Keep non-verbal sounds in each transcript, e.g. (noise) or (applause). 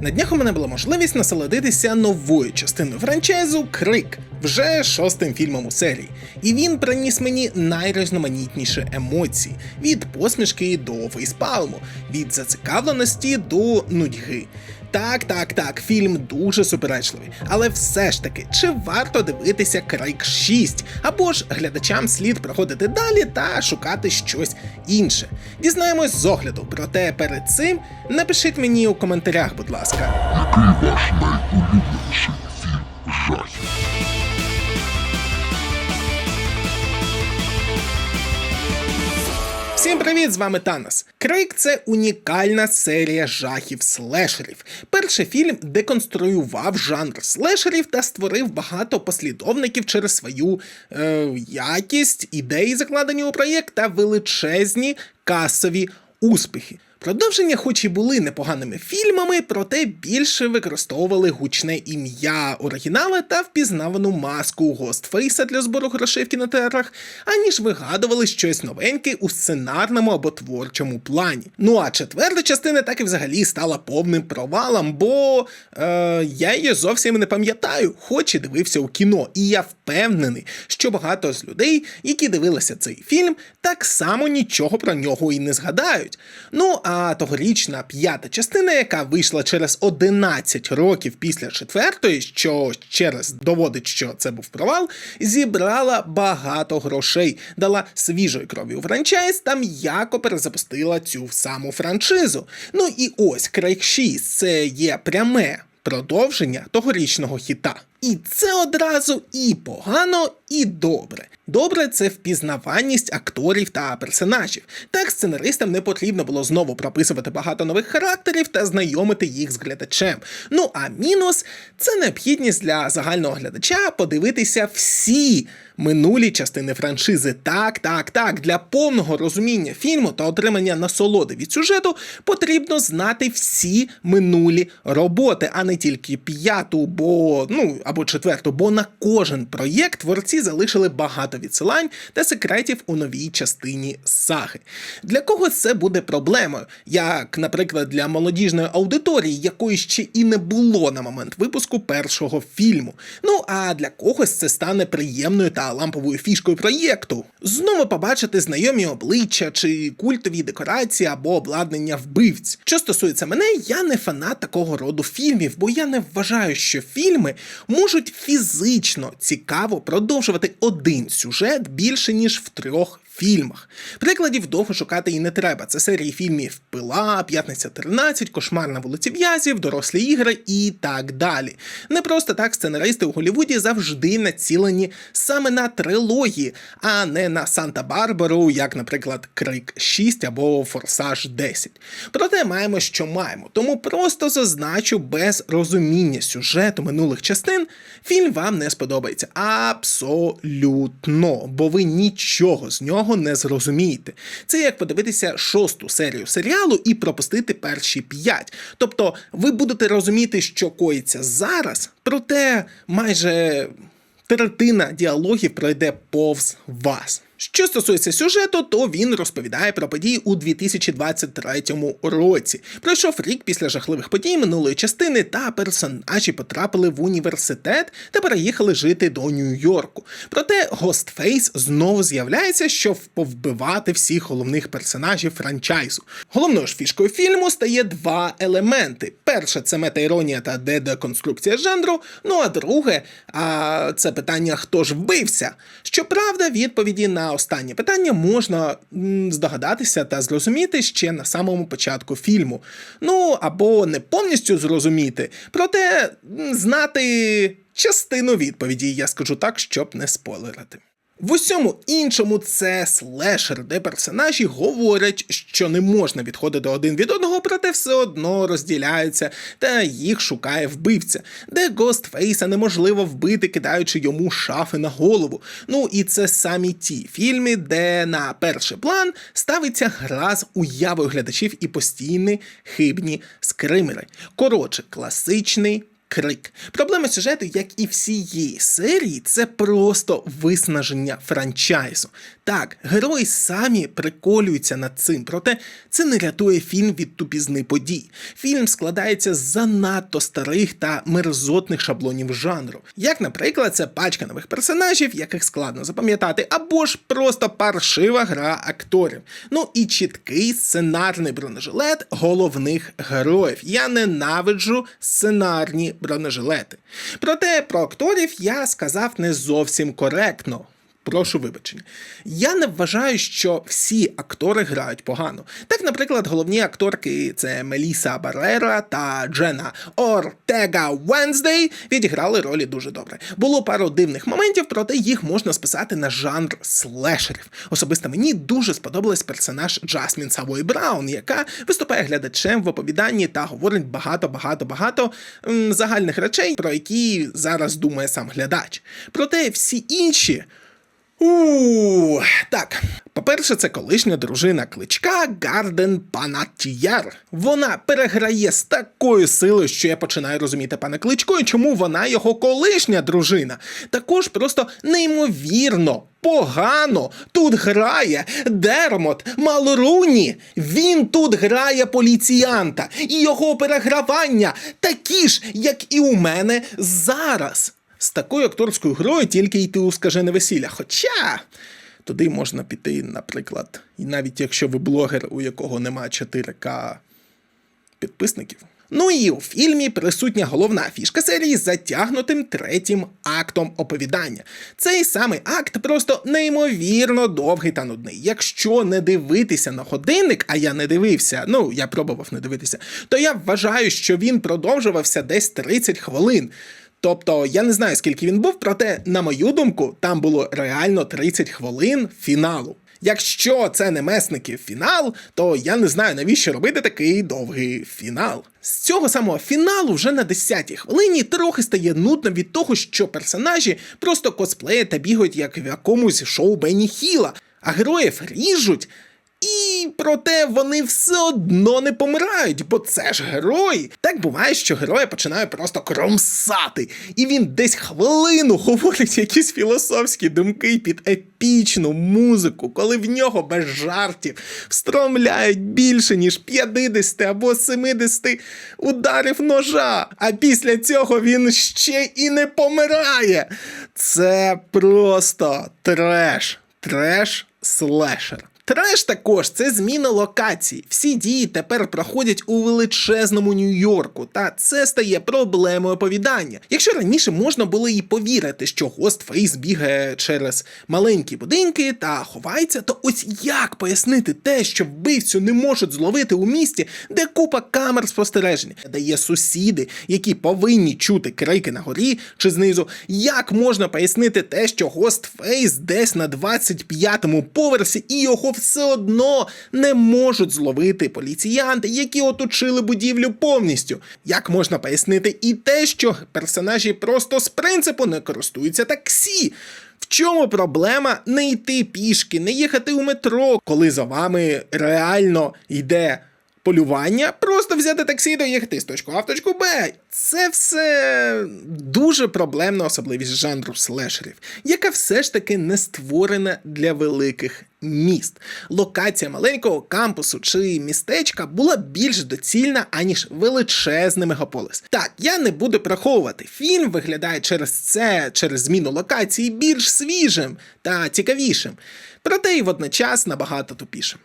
На днях у мене була можливість насолодитися новою частиною франчайзу Крик, вже шостим фільмом у серії. І він приніс мені найрізноманітніші емоції: від посмішки до фейспалму, від зацікавленості до нудьги. Так, так, так, фільм дуже суперечливий, але все ж таки, чи варто дивитися крайк 6? Або ж глядачам слід проходити далі та шукати щось інше. Дізнаємось з огляду, проте перед цим напишіть мені у коментарях, будь ласка. Який ваш найулюбленіший фільм жахів? Всім привіт, з вами Танос. Крик це унікальна серія жахів слешерів. Перший фільм деконструював жанр слешерів та створив багато послідовників через свою е, якість, ідеї, закладені у проєкт та величезні касові успіхи. Продовження, хоч і були непоганими фільмами, проте більше використовували гучне ім'я оригінала та впізнавану маску Гостфейса для збору грошей в кінотеатрах, аніж вигадували щось новеньке у сценарному або творчому плані. Ну а четверта частина так і взагалі стала повним провалом, бо е, я її зовсім не пам'ятаю, хоч і дивився у кіно. І я впевнений, що багато з людей, які дивилися цей фільм, так само нічого про нього і не згадають. Ну а тогорічна п'ята частина, яка вийшла через 11 років після четвертої, що ще раз доводить, що це був провал, зібрала багато грошей, дала свіжої крові у франчайз та м'яко перезапустила цю саму франшизу. Ну і ось Крейг 6 це є пряме продовження тогорічного хіта. І це одразу і погано, і добре. Добре, це впізнаваність акторів та персонажів. Так сценаристам не потрібно було знову прописувати багато нових характерів та знайомити їх з глядачем. Ну а мінус це необхідність для загального глядача подивитися всі минулі частини франшизи. Так, так, так. Для повного розуміння фільму та отримання насолоди від сюжету потрібно знати всі минулі роботи, а не тільки п'яту, бо ну або четверту, бо на кожен проєкт творці залишили багато відсилань та секретів у новій частині саги. Для когось це буде проблемою, як, наприклад, для молодіжної аудиторії, якої ще і не було на момент випуску першого фільму. Ну а для когось це стане приємною та ламповою фішкою проєкту. Знову побачити знайомі обличчя чи культові декорації або обладнання вбивць. Що стосується мене, я не фанат такого роду фільмів, бо я не вважаю, що фільми можуть фізично цікаво продовжувати один сюжет більше ніж в трьох фільмах. Прикладів довго шукати і не треба. Це серії фільмів Пила, П'ятниця 13, Кошмар на вулиці В'язів, Дорослі ігри і так далі. Не просто так сценаристи у Голлівуді завжди націлені саме на трилогії, а не на Санта-Барбару, як, наприклад, Крик 6 або Форсаж 10. Проте маємо, що маємо. Тому просто зазначу без розуміння сюжету минулих частин, фільм вам не сподобається. Абсолютно, бо ви нічого з нього не зрозумієте. Це як подивитися шосту серію серіалу і пропустити перші п'ять. Тобто ви будете розуміти, що коїться зараз, проте майже третина діалогів пройде повз вас. Що стосується сюжету, то він розповідає про події у 2023 році. Пройшов рік після жахливих подій минулої частини, та персонажі потрапили в університет та переїхали жити до Нью-Йорку. Проте Гостфейс знову з'являється, щоб повбивати всіх головних персонажів франчайзу. Головною ж фішкою фільму стає два елементи: перше це метаіронія та дедеконструкція жанру. Ну а друге, а це питання, хто ж вбився. Щоправда, відповіді на останнє питання можна здогадатися та зрозуміти ще на самому початку фільму. Ну або не повністю зрозуміти, проте знати частину відповіді, я скажу так, щоб не спойлерити. В усьому іншому це слешер, де персонажі говорять, що не можна відходити один від одного, проте все одно розділяються, та їх шукає вбивця, де Гостфейса неможливо вбити, кидаючи йому шафи на голову. Ну і це самі ті фільми, де на перший план ставиться гра з уявою глядачів і постійні хибні скримери. Коротше, класичний Крик. Проблема сюжету, як і всієї серії, це просто виснаження франчайзу. Так, герої самі приколюються над цим, проте це не рятує фільм від тупізни подій. Фільм складається з занадто старих та мерзотних шаблонів жанру. Як, наприклад, це пачка нових персонажів, яких складно запам'ятати, або ж просто паршива гра акторів. Ну і чіткий сценарний бронежилет головних героїв. Я ненавиджу сценарні бронежилети. Проте про акторів я сказав не зовсім коректно. Прошу вибачення. Я не вважаю, що всі актори грають погано. Так, наприклад, головні акторки це Меліса Барера та Джена Ортега Венздей відіграли ролі дуже добре. Було пару дивних моментів, проте їх можна списати на жанр слешерів. Особисто мені дуже сподобалась персонаж Джасмін Савой Браун, яка виступає глядачем в оповіданні та говорить багато-багато-багато загальних речей, про які зараз думає сам глядач. Проте всі інші. У так. По-перше, це колишня дружина кличка Гарден Панаттіяр. Вона переграє з такою силою, що я починаю розуміти пана Кличко, і чому вона його колишня дружина. Також просто неймовірно. Погано тут грає Дермот Малруні. Він тут грає поліціянта, і його перегравання такі ж, як і у мене зараз. З такою акторською грою тільки йти у скажене весілля. Хоча туди можна піти, наприклад, і навіть якщо ви блогер, у якого нема 4К підписників. Ну і у фільмі присутня головна фішка серії з затягнутим третім актом оповідання. Цей самий акт просто неймовірно довгий та нудний. Якщо не дивитися на годинник, а я не дивився, ну я пробував не дивитися, то я вважаю, що він продовжувався десь 30 хвилин. Тобто я не знаю, скільки він був, проте, на мою думку, там було реально 30 хвилин фіналу. Якщо це не месників фінал, то я не знаю, навіщо робити такий довгий фінал. З цього самого фіналу вже на 10-й хвилині трохи стає нудно від того, що персонажі просто косплеять та бігають як в якомусь шоу Бенні Хіла, а героїв ріжуть. І проте вони все одно не помирають, бо це ж герої. Так буває, що героя починає просто кромсати, і він десь хвилину (laughs) говорить якісь філософські думки під епічну музику, коли в нього без жартів встромляють більше ніж 50 або 70 ударів ножа. А після цього він ще і не помирає. Це просто треш, треш слешер. Треш також це зміна локації. Всі дії тепер проходять у величезному Нью-Йорку, та це стає проблемою оповідання. Якщо раніше можна було і повірити, що Гостфейс бігає через маленькі будинки та ховається, то ось як пояснити те, що вбивцю не можуть зловити у місті, де купа камер спостереження, де є сусіди, які повинні чути крики на горі чи знизу. Як можна пояснити те, що Гостфейс десь на 25-му поверсі і його все одно не можуть зловити поліціянти, які оточили будівлю повністю. Як можна пояснити і те, що персонажі просто з принципу не користуються таксі? В чому проблема не йти пішки, не їхати у метро, коли за вами реально йде полювання, просто взяти таксі і доїхати з точки А в точку Б. Це все дуже проблемна особливість жанру слешерів, яка все ж таки не створена для великих міст. Локація маленького кампусу чи містечка була більш доцільна, аніж величезний мегаполис. Так, я не буду приховувати. Фільм виглядає через це, через зміну локації більш свіжим та цікавішим, проте й водночас набагато тупішим.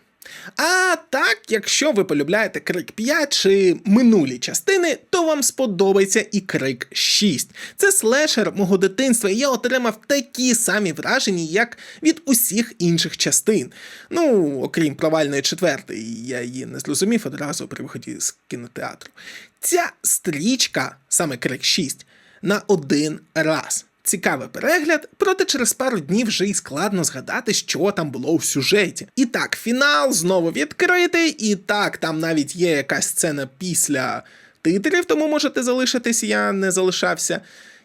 А так, якщо ви полюбляєте Крик 5 чи минулі частини, то вам сподобається і Крик 6. Це слешер мого дитинства, і я отримав такі самі враження, як від усіх інших частин. Ну, окрім провальної четвертої, я її не зрозумів одразу при виході з кінотеатру. Ця стрічка, саме Крик 6, на один раз. Цікавий перегляд, проте через пару днів вже й складно згадати, що там було в сюжеті. І так, фінал знову відкритий, і так, там навіть є якась сцена після титрів, тому можете залишитись, я не залишався.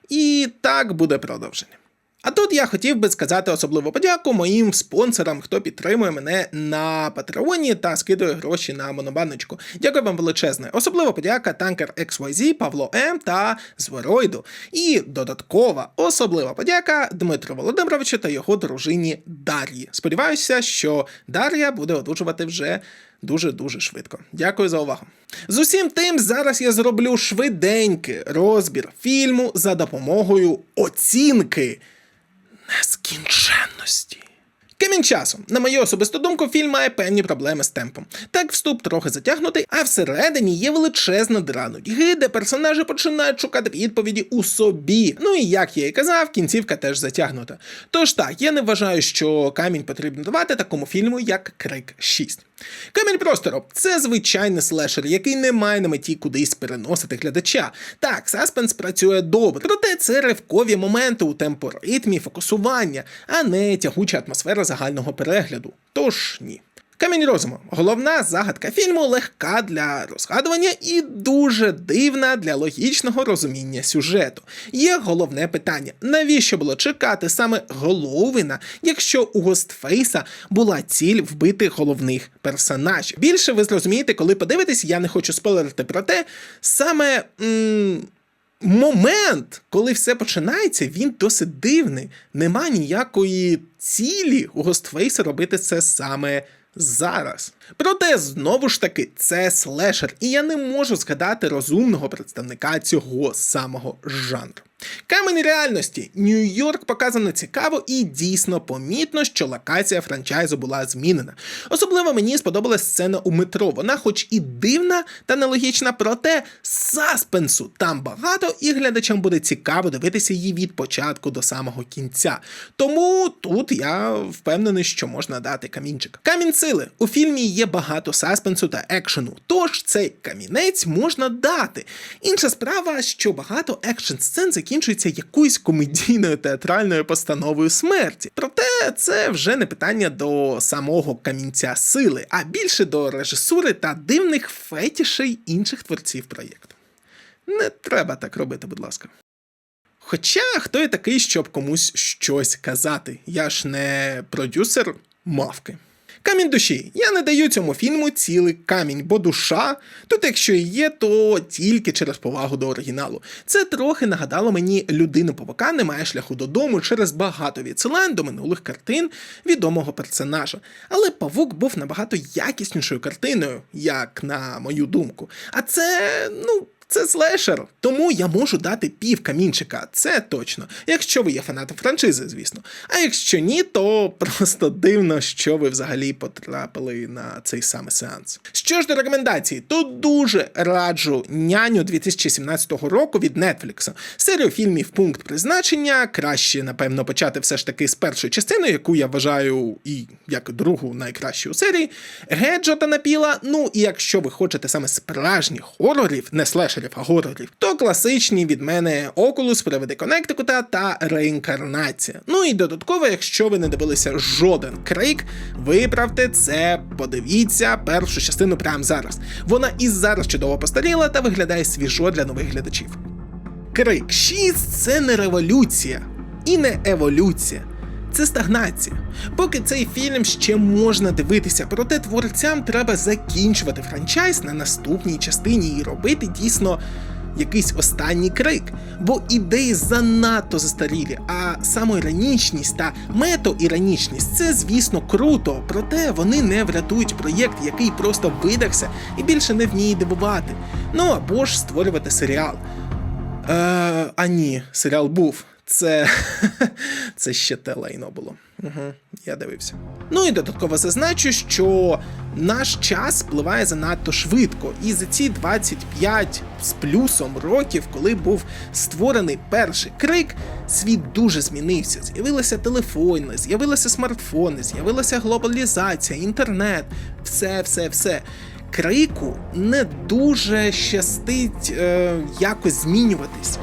І так буде продовження. А тут я хотів би сказати особливу подяку моїм спонсорам, хто підтримує мене на Патреоні та скидує гроші на монобаночку. Дякую вам величезне. Особлива подяка танкер XYZ, Павло М та Звероїду. І додаткова особлива подяка Дмитру Володимировичу та його дружині Дар'ї. Сподіваюся, що Дар'я буде одужувати вже дуже-дуже швидко. Дякую за увагу. З усім тим, зараз я зроблю швиденький розбір фільму за допомогою оцінки нескінченності. Камінь часом, на мою особисту думку, фільм має певні проблеми з темпом. Так, вступ трохи затягнутий, а всередині є величезна дра нудьги, де персонажі починають шукати відповіді у собі. Ну і як я і казав, кінцівка теж затягнута. Тож так, я не вважаю, що камінь потрібно давати такому фільму, як Крик 6. Камінь простору це звичайний слешер, який не має на меті кудись переносити глядача. Так, саспенс працює добре, проте це ривкові моменти у темпоритмі фокусування, а не тягуча атмосфера загального перегляду. Тож ні. Камінь розуму. Головна загадка фільму легка для розгадування і дуже дивна для логічного розуміння сюжету. Є головне питання: навіщо було чекати саме Головина, якщо у Гостфейса була ціль вбити головних персонажів? Більше ви зрозумієте, коли подивитесь, я не хочу спойлерити про те, саме. М- Момент, коли все починається, він досить дивний. Нема ніякої цілі у Гостфейса робити це саме зараз. Проте, знову ж таки, це слешер, і я не можу згадати розумного представника цього самого жанру. Камень реальності. Нью-Йорк показано цікаво і дійсно помітно, що локація франчайзу була змінена. Особливо мені сподобалась сцена у метро. Вона, хоч і дивна та нелогічна, проте саспенсу там багато, і глядачам буде цікаво дивитися її від початку до самого кінця. Тому тут я впевнений, що можна дати камінчик. Камінь сили у фільмі є багато саспенсу та екшену, тож цей камінець можна дати. Інша справа, що багато екшн сцен закінчується якоюсь комедійною театральною постановою смерті. Проте це вже не питання до самого камінця сили, а більше до режисури та дивних фетішей інших творців проєкту. Не треба так робити, будь ласка. Хоча хто я такий, щоб комусь щось казати? Я ж не продюсер мавки. Камінь душі. Я не даю цьому фільму цілий камінь, бо душа тут, якщо і є, то тільки через повагу до оригіналу. Це трохи нагадало мені людину павука не має шляху додому через багато відсилань до минулих картин відомого персонажа. Але павук був набагато якіснішою картиною, як на мою думку. А це, ну. Це слешер, тому я можу дати пів камінчика, це точно. Якщо ви є фанатом франшизи, звісно. А якщо ні, то просто дивно, що ви взагалі потрапили на цей самий сеанс. Що ж до рекомендацій, то дуже раджу няню 2017 року від Netflix. Серію фільмів Пункт призначення. Краще, напевно, почати все ж таки з першої частини, яку я вважаю і як другу найкращу у серії. Геджота напіла. Ну і якщо ви хочете саме справжніх хорорів, не слешерів, горорів, то класичні від мене Oculus, Привиди Коннектикута та Реінкарнація. Ну і додатково, якщо ви не дивилися жоден крейк, виправте це, подивіться першу частину прямо зараз. Вона і зараз чудово постаріла та виглядає свіжо для нових глядачів. Крик 6 це не революція і не еволюція. Це стагнація. Поки цей фільм ще можна дивитися, проте творцям треба закінчувати франчайз на наступній частині і робити дійсно якийсь останній крик. Бо ідеї занадто застарілі, а самоіронічність та метоіронічність це, звісно, круто, проте вони не врятують проєкт, який просто видався і більше не вміє дивувати. Ну або ж створювати серіал. Е, а ні, серіал був. Це, (laughs) це ще те лайно було. Угу, я дивився. Ну і додатково зазначу, що наш час спливає занадто швидко, і за ці 25 з плюсом років, коли був створений перший крик, світ дуже змінився. З'явилися телефони, з'явилися смартфони, з'явилася глобалізація, інтернет, все, все, все. Крику не дуже щастить е, якось змінюватись.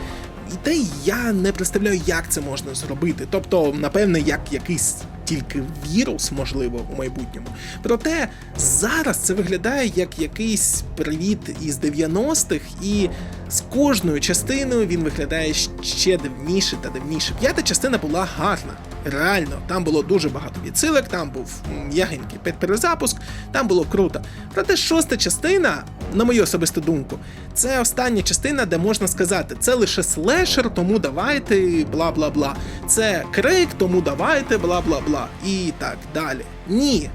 І те я не представляю, як це можна зробити. Тобто, напевне, як якийсь тільки вірус, можливо, у майбутньому. Проте зараз це виглядає як якийсь привіт із 90-х, і З кожною частиною він виглядає ще дивніше та дивніше. П'ята частина була гарна. Реально, там було дуже багато відсилок, там був м, м'ягенький перезапуск, там було круто. Проте шоста частина, на мою особисту думку, це остання частина, де можна сказати, це лише слешер, тому давайте бла бла бла. Це крик, тому давайте бла бла бла. І так далі. Ні.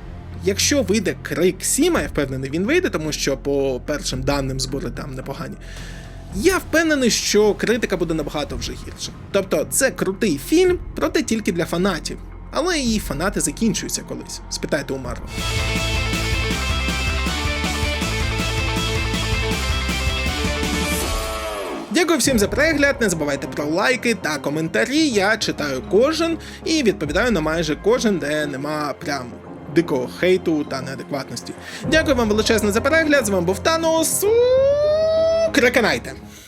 Якщо вийде крик 7, а я впевнений, він вийде, тому що по першим даним збори там непогані. Я впевнений, що критика буде набагато вже гірша. Тобто, це крутий фільм, проте тільки для фанатів. Але і фанати закінчуються колись. Спитайте у Марвел. Дякую всім за перегляд. Не забувайте про лайки та коментарі. Я читаю кожен і відповідаю на майже кожен, де нема прям дикого хейту та неадекватності. Дякую вам величезно за перегляд. З вами був Танос. Kirlakanaita.